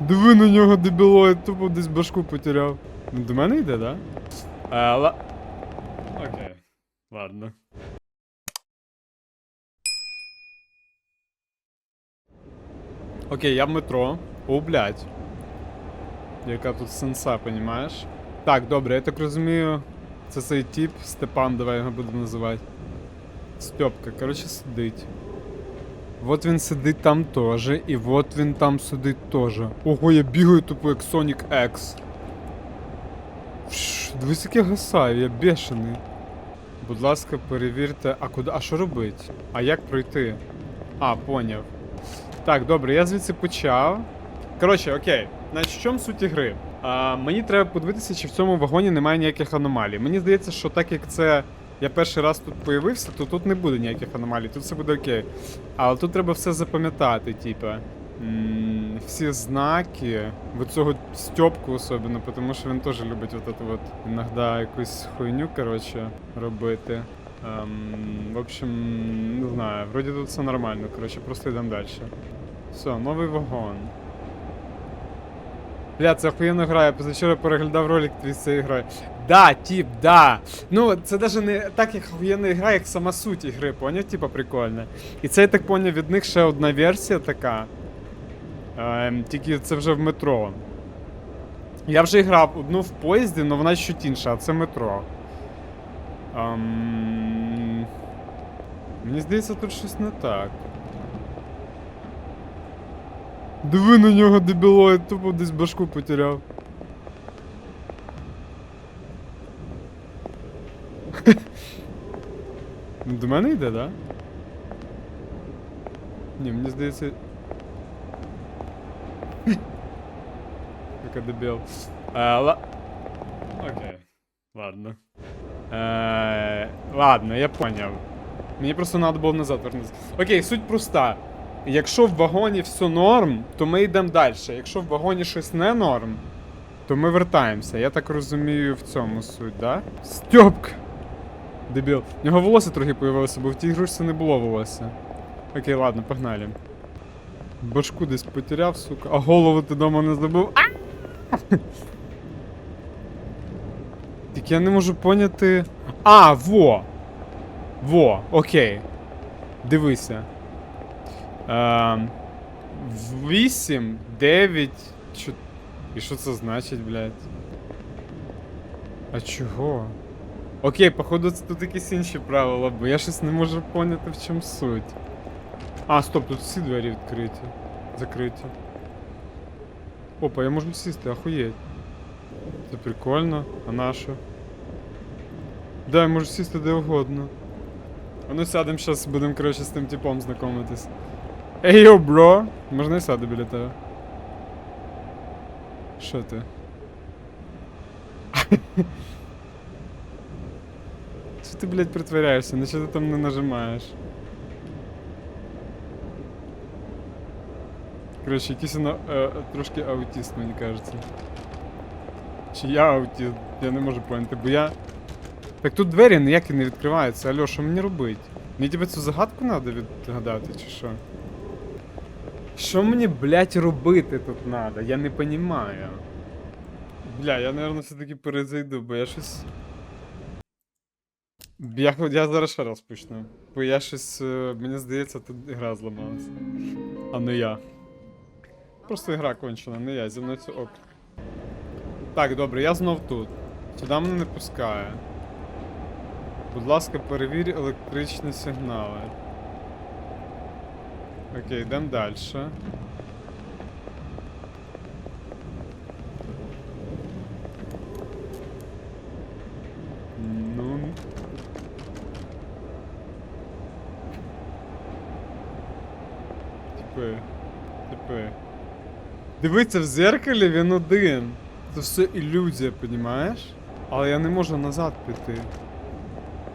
Диви на нього дебілоїд, тупо десь башку потеряв. Ну, До мене йде, да? А, ла... Окей. Ладно. Окей, я в метро. О, блядь. Яка тут сенса, понімаєш? Так, добре, я так розумію. Це цей тип, Степан, давай його будемо називати. Стьопка, коротше, сидить. Вот він сидить там теж, і вот він там сидить теж. Ого, я бігаю тупо як Sonic X. Дивись, як я гасаю, я бешений. Будь ласка, перевірте, а куди. А що робить? А як пройти? А, поняв. Так, добре, я звідси почав. Коротше, окей. Значить, в чому суть ігри? А, мені треба подивитися, чи в цьому вагоні немає ніяких аномалій. Мені здається, що так як це. Я перший раз тут появився, то тут не буде ніяких аномалій, тут все буде окей. Але тут треба все запам'ятати, типа. Всі знаки, от цього Стьопку особливо, тому що він теж любить от это вот іноді якусь хуйню, коротше, робити. Ем, в общем, не знаю, вроді тут все нормально, коротше, просто йдемо далі. Все, новий вагон. Бля, це охуєнна гра, я позавчора переглядав ролик твій з цієї гри. Да, тип, да. Ну, це навіть не так, як охуєнна гра, як сама суть ігри, поняв? Типа прикольно. І це я так поняв, від них ще одна версія така. Ем, тільки це вже в метро. Я вже грав одну в поїзді, але вона чуть інша, а це метро. Ем... Мені здається, тут щось не так. Диви на нього дебілоїд, тупо десь башку потеряв. До мене йде, да? Ні, мені здається. Яка дебіл. А, ла... Окей. Ладно. Е, ладно, я поняв. Мені просто треба було назад вернутися. Окей, суть проста. Якщо в вагоні все норм, то ми йдемо далі. Якщо в вагоні щось не норм, то ми вертаємося. Я так розумію в цьому суть, да? Стьопка! Дебіл. В нього волосся трохи появилося, бо в тій ігрушці не було волосся. Окей, ладно, погнали. Башку десь потеряв, сука. А голову ти дома не забув. А! Так я не можу поняти. А, во! Во, окей. Дивися. Ем, 8, 9, 4. І що це значить, блядь? А чого? Окей, походу це тут якісь інші правила, бо я щось не можу поняти в чому суть. А, стоп, тут всі двері відкриті. Закриті. Опа, я можу сісти, охуєть. Це прикольно, а на що? Да, я можу сісти де угодно. А ну сядем щас, будемо, коротше, з тим типом знайомитись. Ей, йо, бро! Можна я сяду біля тебе? Що ти? Ти, блядь, притворяєшся? На що ти там не нажимаєш? Коротше, якийсь воно е, трошки аутіст, мені кажеться. Чи я аутіст? Я не можу поняти, бо я. Так тут двері ніякі не відкриваються. Алло, що мені робить? Мені тебе цю загадку треба відгадати, чи що? Що мені, блядь, робити тут надо? Я не понімаю. Бля, я, наверное, все-таки перезайду, бо я щось. Я, я зараз ще раз почну. Бо я щось. е, Мені здається, тут гра зламалась. А не я. Просто гра кончена, не я, зі мною це ок. Так, добре, я знов тут. Сюди мене не пускає. Будь ласка, перевір електричні сигнали. Окей, йдемо далі. Ну. Типи. Типи. Дивиться в зеркалі він один. Це все ілюзія, понімаєш? Але я не можу назад піти.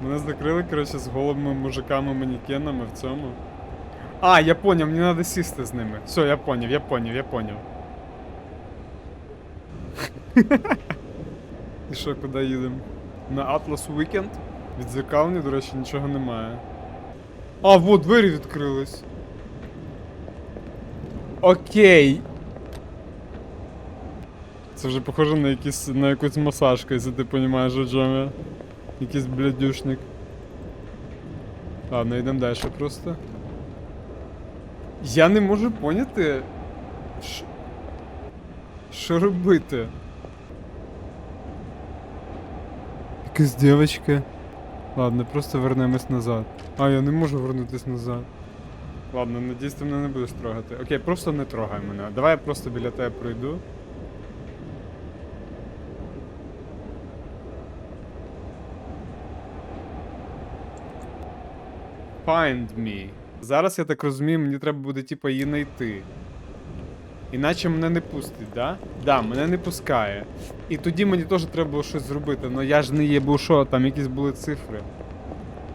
Мене закрили, коротше, з голими мужиками-манікенами в цьому. А, я поняв, мені треба сісти з ними. Все, я поняв, я поняв, я поняв. І що, куди їдемо? На Atlas Weekend? Від зеркалні, до речі, нічого немає. А, вот, двері відкрились. Окей. Це вже похоже на якісь на якусь масажку, якщо ти розумієш, о чому я. Якийсь блядюшник. Ладно, йдемо далі просто. Я не можу поняти. Що, що робити? Якась дівчинка. Ладно, просто вернемось назад. А, я не можу вернутись назад. Ладно, надіюсь, ти мене не будеш трогати. Окей, просто не трогай мене. Давай я просто біля тебе пройду. Find me. Зараз я так розумію, мені треба буде типа її знайти. Іначе мене не пустить, да? Да, мене не пускає. І тоді мені теж треба було щось зробити, але я ж не є що, там якісь були цифри.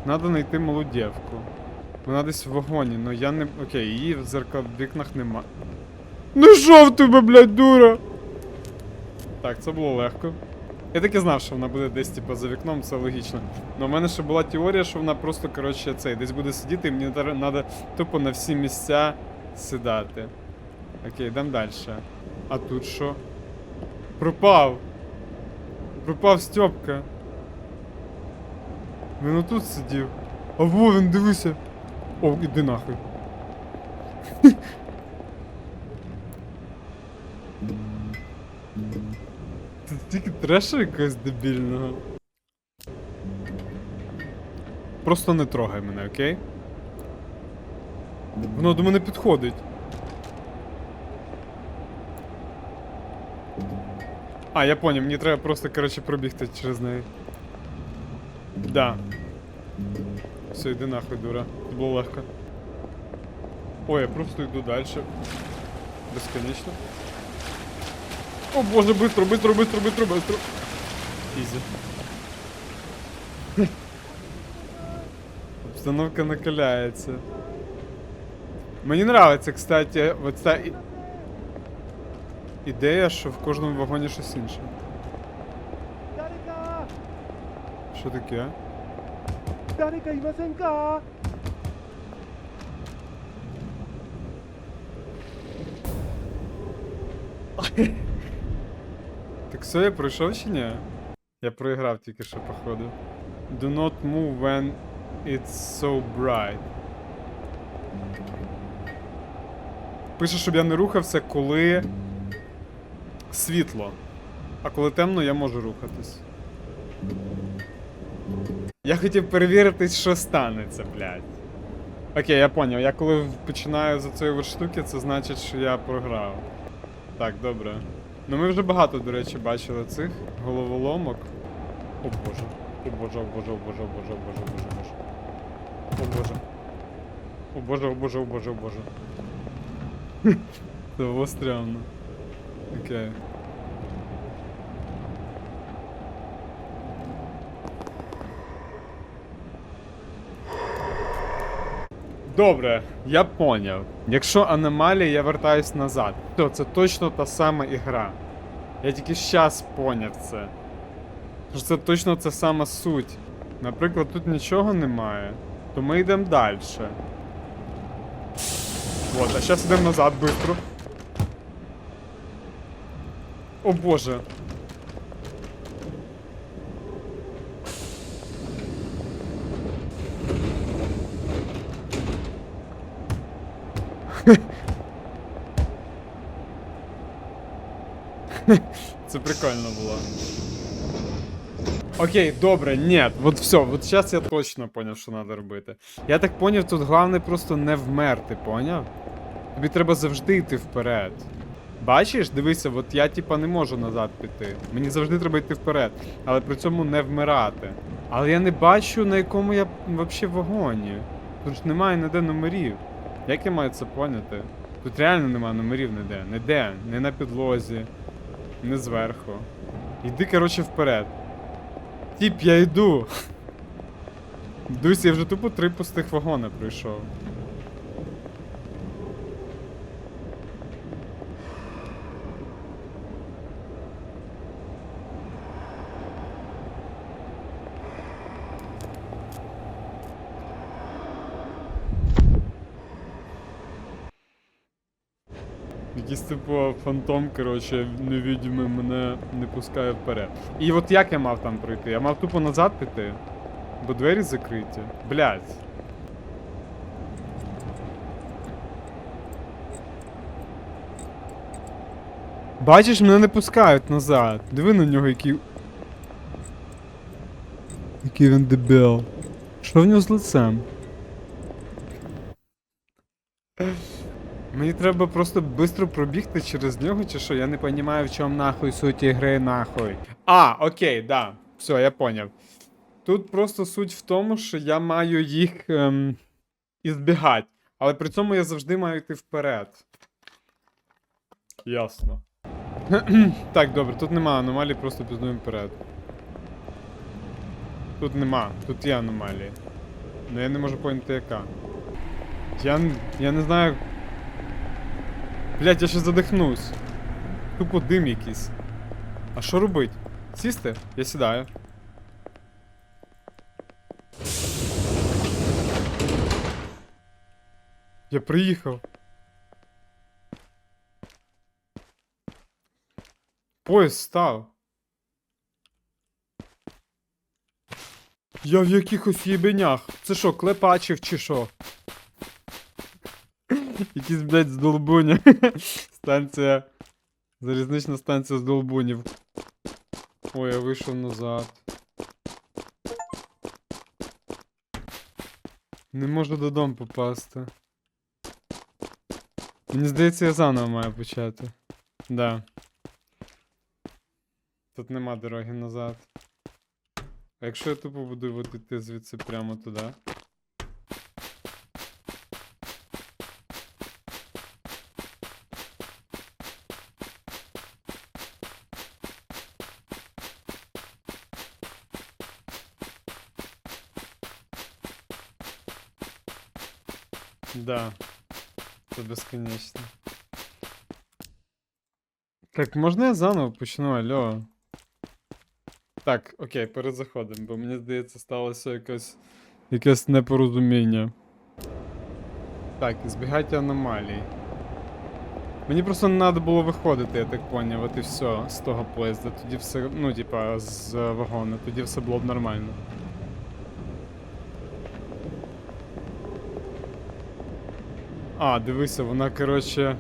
Надо знайти малу дівку. Вона десь в вагоні, але я не. Окей, її в зеркал в вікнах нема. Ну що в тебе, блядь, дура? Так, це було легко. Я так і знав, що вона буде десь типу, за вікном, це логічно. Но в мене ще була теорія, що вона просто, коротше, цей, десь буде сидіти, і мені треба тупо на всі місця сідати. Окей, йдемо далі. А тут що? Пропав! Пропав Стьопка. Він отут сидів. А во він, дивися. О, іди нахуй. Тут тільки треша якогось дебільного. Просто не трогай мене, окей? Воно до мене підходить. А, я понял, мені треба просто, коротше, пробігти через неї. Да. Все, йди нахуй, дура Це було легко. Ой, я просто йду далі. Безконечно. О боже, быстро, быстро, быстро, быстро, быстро. Изи. Обстановка накаляется. Мені нравиться, кстати, вот ця і- ідея, що в кожному вагоні щось інше. Що таке? Так все, я пройшов чи ні? Я проіграв тільки що, походу. Do not move when it's so bright. Пише, щоб я не рухався, коли світло. А коли темно, я можу рухатись. Я хотів перевірити, що станеться, блядь. Окей, я поняв. Я коли починаю за цієї штуки, це значить, що я програв. Так, добре. Ну ми вже багато, до речі, бачили цих головоломок. О боже. О боже, о боже, о боже, о боже, о боже, о боже, о боже. О боже. О боже, о боже, о боже, о боже. Це було стрьомно. Окей. Добре, я поняв. Якщо аномалія, я вертаюсь назад. То це точно та сама ігра. Я тільки щас поняв це. Це точно та сама суть. Наприклад, тут нічого немає, то ми йдемо далі. Вот, а зараз йдемо назад быстро. О боже. Це прикольно було. Окей, добре, ні, от все, от зараз я точно поняв, що треба робити. Я так поняв, тут головне просто не вмерти, поняв? Тобі треба завжди йти вперед. Бачиш, дивися, от я типа не можу назад піти. Мені завжди треба йти вперед, але при цьому не вмирати. Але я не бачу, на якому я взагалі вагоні. Тут ж немає ніде номерів. Як я маю це поняти? Тут реально немає номерів ніде. Ніде, не на підлозі, не зверху. Йди, коротше, вперед. Тіп, я йду. Дусь, я вже тупо три пустих вагона пройшов. Якийсь типу фантом, коротше, невидимий мене не пускає вперед. І от як я мав там пройти? Я мав тупо назад піти, бо двері закриті. Блядь. Бачиш, мене не пускають назад. Диви на нього, який. Який він дебіл. Що в нього з лицем? Мені треба просто швидко пробігти через нього, чи що? Я не розумію, в чому нахуй суть ігри нахуй. А, окей, да. Все, я поняв. Тут просто суть в тому, що я маю їх ем, ізбігати. Але при цьому я завжди маю йти вперед. Ясно. так, добре, тут нема аномалій, просто піздуємо вперед. Тут нема, тут є аномалії. Ну я не можу поняти яка. Я, я не знаю. Блять, я ще задихнусь. Тупо дим якийсь. А що робить? Сісти? Я сідаю. Я приїхав. Поїзд став. Я в якихось єбенях. Це що, клепачів чи що? Якісь, блядь, з долбуня. Станція. Залізнична станція з долбунів. Ой, я вийшов назад. Не можу додому попасти. Мені здається, я заново маю почати. Да. Тут нема дороги назад. А якщо я тупо буду от іти звідси прямо туди? Да. Це безконечно. Так, можна я заново почну, алло? Так, окей, перезаходимо, бо мені здається, сталося якесь. якесь непорозуміння. Так, збігайте аномалій. Мені просто не треба було виходити, я так поняв, от і все з того поїзда. Тоді все, ну, типа, з вагону, тоді все було б нормально. А, дивися, вона, коротше,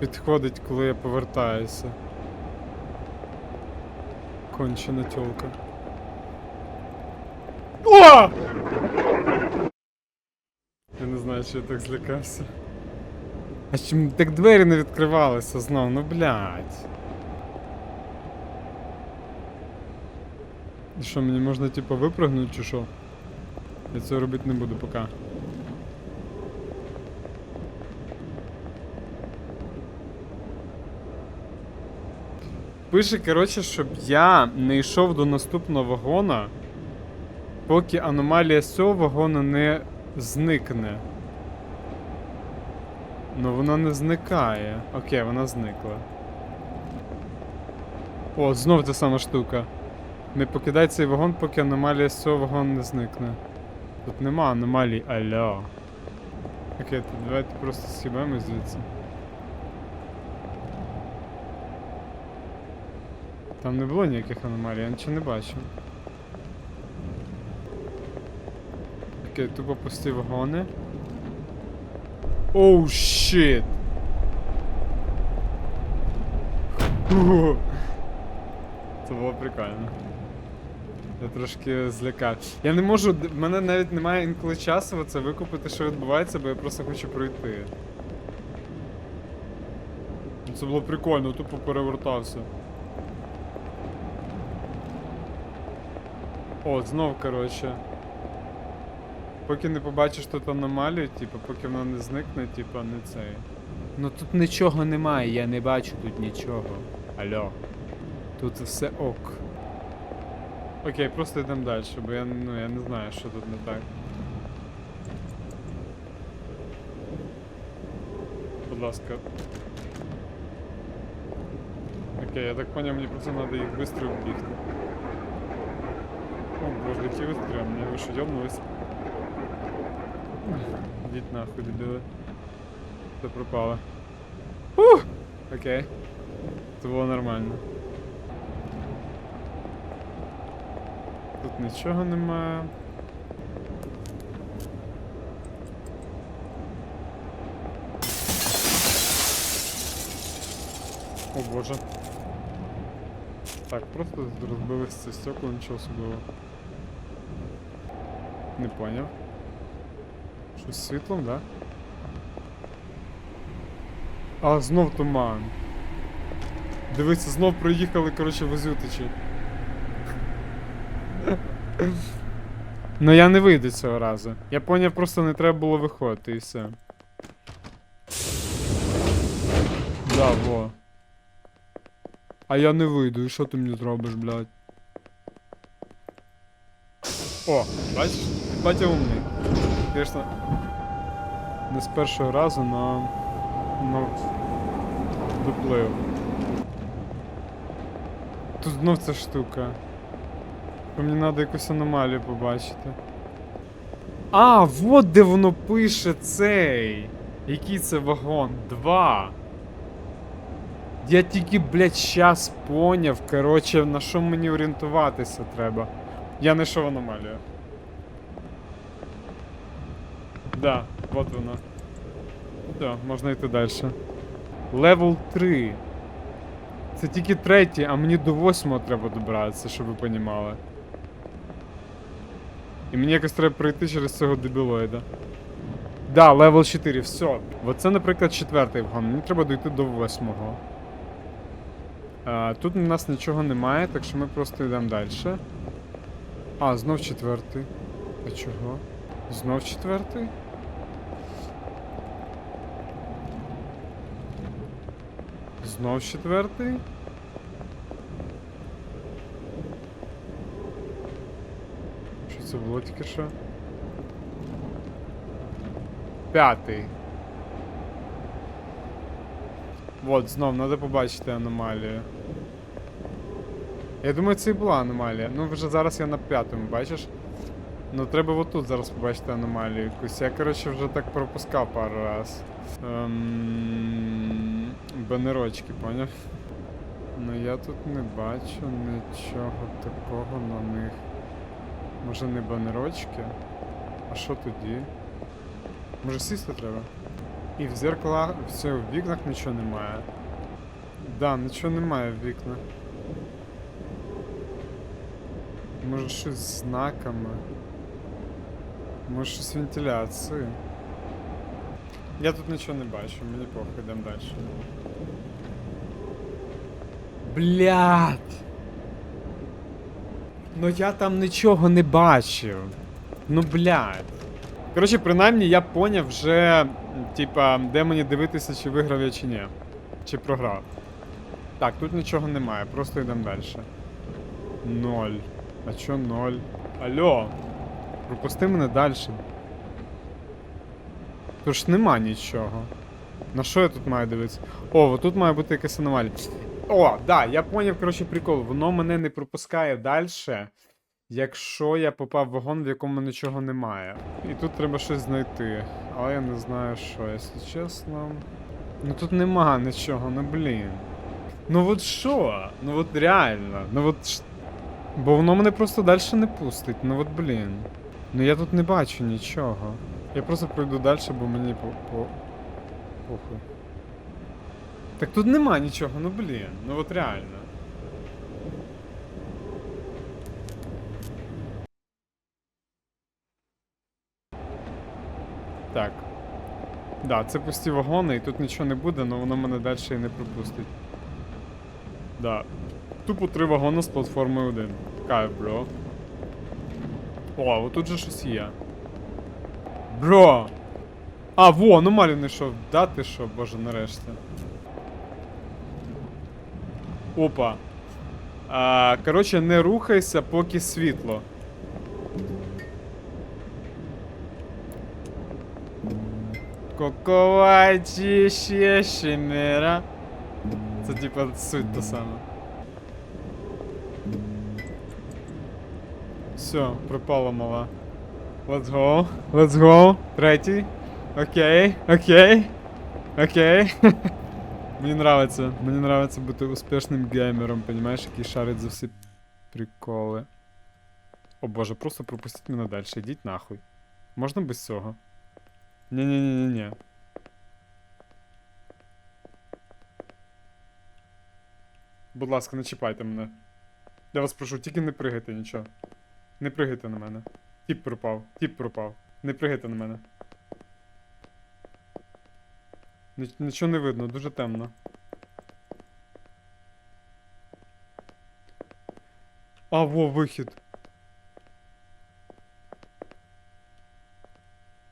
підходить, коли я повертаюся. Кончена тёлка. О! Я не знаю, що я так злякався. А чому так двері не відкривалися знов? Ну блядь. Що, мені можна типу випрыгнути чи що? Я цього робити не буду поки. Пише, коротше, щоб я не йшов до наступного вагона, поки аномалія з цього вагону не зникне. Ну вона не зникає. Окей, вона зникла. О, знов та сама штука. Не покидай цей вагон, поки аномалія з цього вагону не зникне. Тут нема аномалій, алло. Окей, то давайте просто схибаємо звідси. Там не було ніяких аномалій, я нічого не бачив. Окей, тупо пусті вагони. Оу, щит! Це було прикольно. Я трошки злякав. Я не можу, в мене навіть немає інколи часу це викупити, що відбувається, бо я просто хочу пройти. Це було прикольно, тупо перевертався. О, знов, коротше. Поки не побачиш тут аномалію, типу, поки вона не зникне, типу, не цей. Ну тут нічого немає, я не бачу тут нічого. Алло. Тут все ок. Окей, просто йдемо далі, бо я, ну, я не знаю, що тут не так. Будь ласка. Окей, я так поняв, мені просто треба їх швидко вбігти. О, боже, які ви стрімні, ви що, йобнулись? Нахуй, дебіли. Все пропало. Ух! Окей. Це було нормально. Тут нічого немає. О боже. Так, просто розбилось це стекло, нічого особливого. Не поняв. Щось з світлом, да? А, знов туман. Дивіться, знов проїхали, коротше, везютичі. Ну я не вийду цього разу. Я поняв, просто не треба було виходити і все. Да, во. А я не вийду, і що ти мені зробиш, блядь? О, бачиш? Батя умний. Звісно, не з першого разу, но... но... доплив. Тут знов ця штука. Мені треба якусь аномалію побачити. А, вот де воно пише цей. Який це вагон? Два. Я тільки, блядь, щас поняв, короче, на що мені орієнтуватися треба. Я знайшов аномалію. Да, вот вона. Все, можна йти далі. Левел 3. Це тільки третій, а мені до восьмого треба добратися, щоб ви понімали. І мені якось треба пройти через цього дебілоїда. Да, левел 4, все. Оце, наприклад, четвертий вгон. Мені треба дойти до восьмого. А, тут у нас нічого немає, так що ми просто йдемо далі. А, знов четвертий. А чого? Знов четвертий? Знов четвертий? Що це було тільки що? П'ятий. Вот, знов, треба побачити аномалію. Я думаю, це і була аномалія. Ну, вже зараз я на п'ятому, бачиш? Ну, треба отут зараз побачити аномалію якусь. Я, коротше, вже так пропускав пару раз. Ем... Банерочки, поняв? Ну я тут не бачу нічого такого на них. Може не банерочки? А що тоді? Може сісти треба? І в зеркалах, все, в вікнах нічого немає. Да, нічого немає в вікнах. Може щось з знаками. Може щось вентиляції. Я тут нічого не бачу, мені похуй, йдемо далі. Блядь! Ну я там нічого не бачив. Ну блядь. Коротше, принаймні я поняв вже, типа, де мені дивитися, чи виграв я чи ні. Чи програв. Так, тут нічого немає, просто йдемо далі. Ноль. А чо ноль? Алло. Пропусти мене далі. Тут ж нема нічого. На що я тут маю дивитися? О, тут має бути якась аномалія. О, да, я поняв, коротше, прикол. Воно мене не пропускає далі, якщо я попав в вагон, в якому нічого немає. І тут треба щось знайти. Але я не знаю що, якщо чесно. Ну тут нема нічого, ну блін. Ну от що? Ну от реально. Ну от. Бо воно мене просто далі не пустить. Ну от блін. Ну я тут не бачу нічого. Я просто пройду далі, бо мені по. по... Так тут нема нічого, ну блін, ну от реально. Так. Да, це пусті вагони, і тут нічого не буде, але воно мене далі і не пропустить. Да. Тупо три вагони з платформи 1. Кайф, бро. О, отут же щось є. Бро! А, во, ну аномалію знайшов. Да ти що, боже, нарешті. Опа. А, коротше, не рухайся, поки світло. Коковачі ще шимера. Це типа суть та сама. Все, пропала мала. Let's go. Let's go. Третій. Окей, окей. Окей. Мені нравиться, мені нравиться бути успішним геймером, понімаєш, який шарить за всі приколи. О боже, просто пропустіть мене далі, йдіть нахуй. Можна без цього? Ні-ні-ні-ні-ні. Будь ласка, не чіпайте мене. Я вас прошу, тільки не пригайте нічого. Не пригайте на мене. Тіп пропав, тіп пропав. Не пригайте на мене. Нічого не видно, дуже темно. А, во, вихід.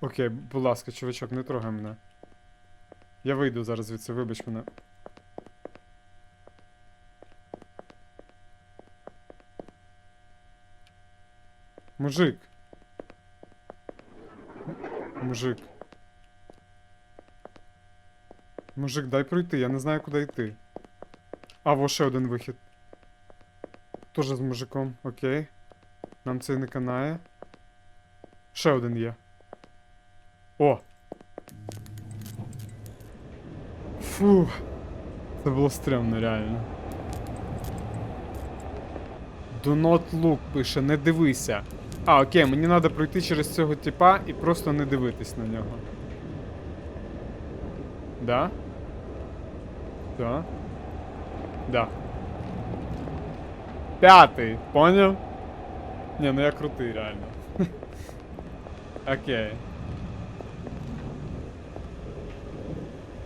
Окей, будь ласка, чувачок, не трогай мене. Я вийду зараз звідси, вибач мене. Мужик. Мужик. Мужик, дай пройти, я не знаю, куди йти. А, во ще один вихід. Тоже з мужиком, окей. Нам це не канає. Ще один є. О! Фу. Це було стрьомно, реально. Do not look пише, не дивися. А, окей, мені треба пройти через цього типа і просто не дивитись на нього. Да? Да? Да. П'ятий, поняв? Ні, ну я крутий, реально. Окей.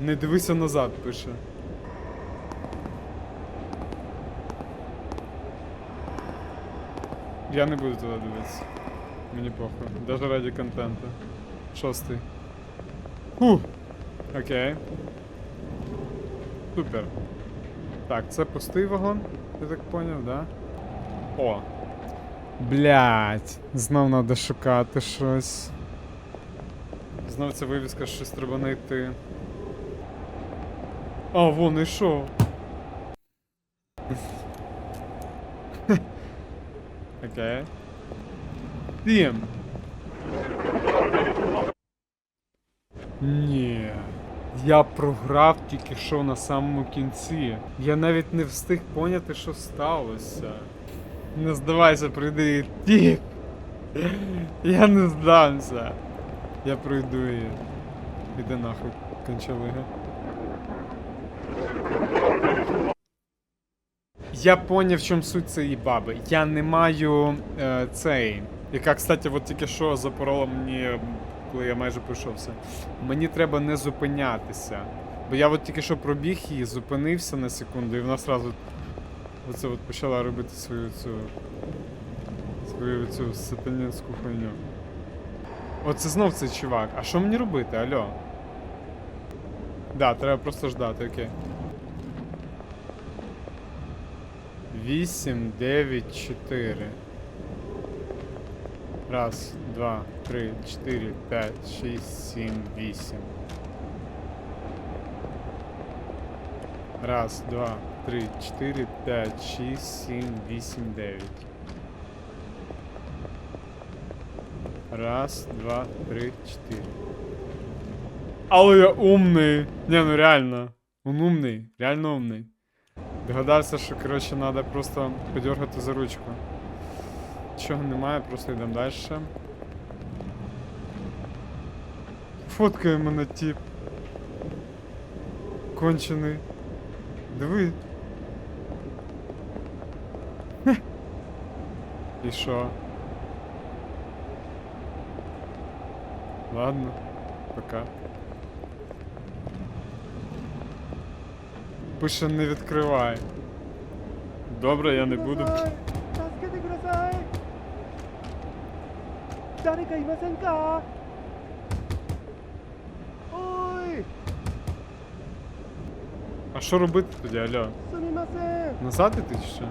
Не дивися назад, пише. Я не буду туди дивитися. Мені похуй. Даже ради контенту. Шостий. Фух. Окей. Супер. Так, це пустий вагон, я так поняв, да? О. Блять, знов треба шукати щось. Знов ця вивіска щось треба знайти. А, вон ішов. Окей. Сім. Ні. Я програв тільки що на самому кінці. Я навіть не встиг поняти, що сталося. Не здавайся, прийди. Тіп. Я не здамся. Я пройду її. Іди нахуй, кончалига. Я поняв, в чому суть цієї баби. Я не маю е, цей. Яка, кстати, от тільки що запорола мені, коли я майже пройшовся. Мені треба не зупинятися. Бо я от тільки що пробіг її, зупинився на секунду, і вона сразу оце от почала робити свою цю. свою цю сатанінську хуйню. Оце знов цей чувак. А що мені робити, алло? Да, треба просто ждати, окей. 8, 9, 4. Раз, два, три, чотири, п'ять, шість, сім, вісім. Раз, два, три, чотири, п'ять, шість, сім, вісім, дев'ять. Раз, два, три, чотири. Але я умний. Не, ну реально. Он умний, реально умний. Догадався, що, коротше, треба просто подергати за ручку. Чого немає, просто йдемо далі. Фоткає мене тип. Кончений. Диви. Хе. І що? Ладно, пока. Типу, пише не відкривай. Добре, я не буду. Ой! А що робити тоді, алло? Назад іти чи що?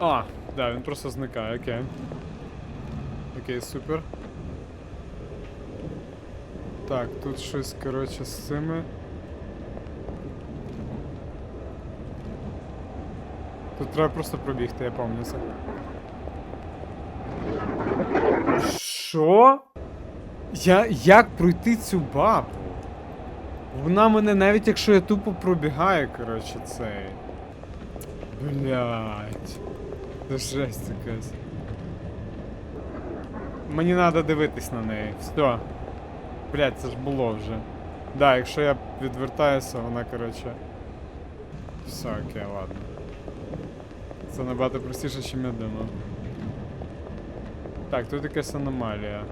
А, да, він просто зникає, окей. Окей, супер. Так, тут щось, коротше, з цими. Тут треба просто пробігти, я пам'ятаю це. Що? Я, як пройти цю бабу? Вона мене навіть якщо я тупо пробігаю, коротше, цей. Блять. Це жесть якась. Мені треба дивитись на неї. Все. Блять, це ж було вже. Да, якщо я відвертаюся, вона, коротше. Все, окей, ладно. Це набагато простіше, ніж я думав. Так, тут якась аномалія.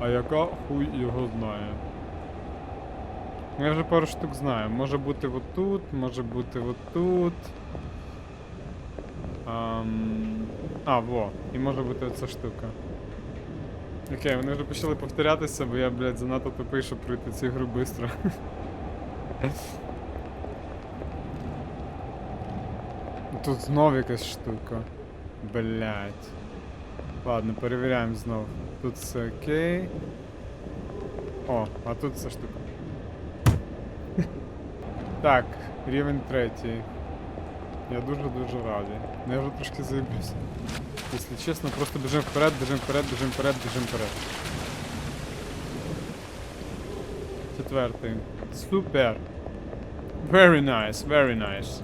А яка хуй його знає? Ну, Я вже пару штук знаю. Може бути отут, може бути отут. Ам... А, во. І може бути оця штука. Окей, вони вже почали повторятися, бо я, блядь, занадто тупий, щоб пройти цю гру швидко. Тут знов якась штука. Блять. Ладно, перевіряємо знов. Тут все окей. О, а тут ця штука. Так, рівень третій. Я дуже-дуже радий. Ну я вже трошки заїбався. Якщо чесно, просто біжим вперед, біжим вперед, біжим вперед, біжим вперед. Четвертий. Супер. Very nice, very nice.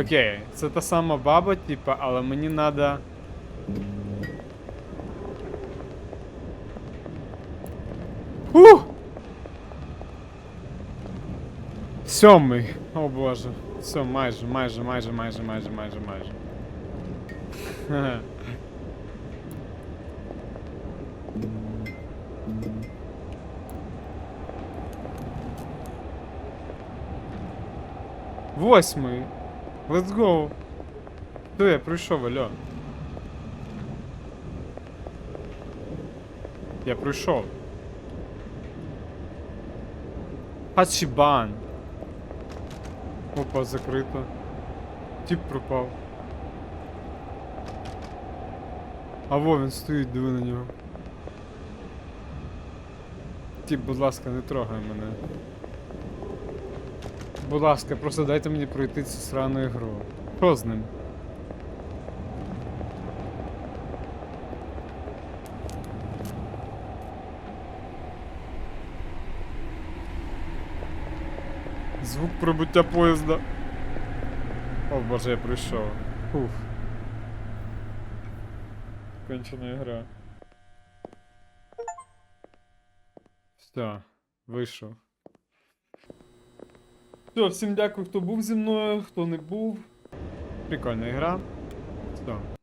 Окей, це та сама баба, типа, але мені надо. Ух! Сьомий. О боже. Все, майже, майже, майже, майже, майже, майже, майже. Восьмий. Let's go. Хто я прийшов, алло? Я прийшов. Хачібан. Опа, закрито. Тип пропав. А во він стоїть, диви на нього. Тип, будь ласка, не трогай мене. Будь ласка, просто дайте мені пройти цю срану ігру. Що з ним? Звук прибуття поїзда. О боже, я прийшов. Фух. Кончена ігра. Все, вийшов. Все, всім дякую, хто був зі мною, хто не був. Прикольна гра. Все,